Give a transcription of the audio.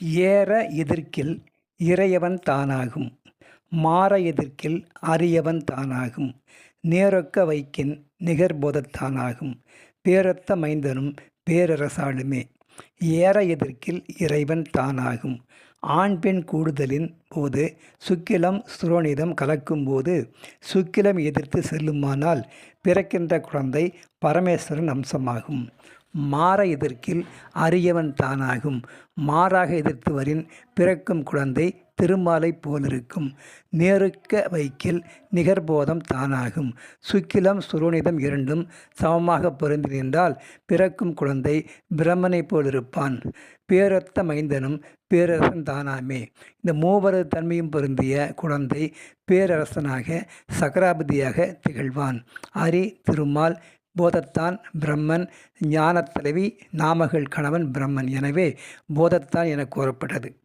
ஏற எதிர்க்கில் இறையவன் தானாகும் மாற எதிர்க்கில் அரியவன் தானாகும் நேரொக்க வைக்கின் நிகர்போதத்தானாகும் பேரத்த மைந்தனும் பேரரசாளுமே. ஏற எதிர்க்கில் இறைவன் தானாகும் ஆண் பெண் கூடுதலின் போது சுக்கிலம் சுரோனிதம் கலக்கும்போது சுக்கிலம் எதிர்த்து செல்லுமானால் பிறக்கின்ற குழந்தை பரமேஸ்வரன் அம்சமாகும். மாற எதிர்க்கில் அரியவன் தானாகும். மாறாக எதிர்த்து வரின் பிறக்கும் குழந்தை திருமாலை போலிருக்கும். நேருக்க வைக்கில் நிகர்போதம் தானாகும். சுக்கிலம் சுரோனிதம் இரண்டும் சமமாக பொருந்தி நின்றால் பிறக்கும் குழந்தை பிரம்மனை போலிருப்பான். பேரத்த மைந்தனும் பேரரசன் தானாமே. இந்த மூவரது தன்மையும் பொருந்திய குழந்தை பேரரசனாக சக்கராபதியாக திகழ்வான். அரி திருமால் போதத்தான் பிரம்மன் ஞானத் தலைவி நாமகள் கணவன் பிரம்மன். எனவே போதத்தான் என கூறப்பட்டது.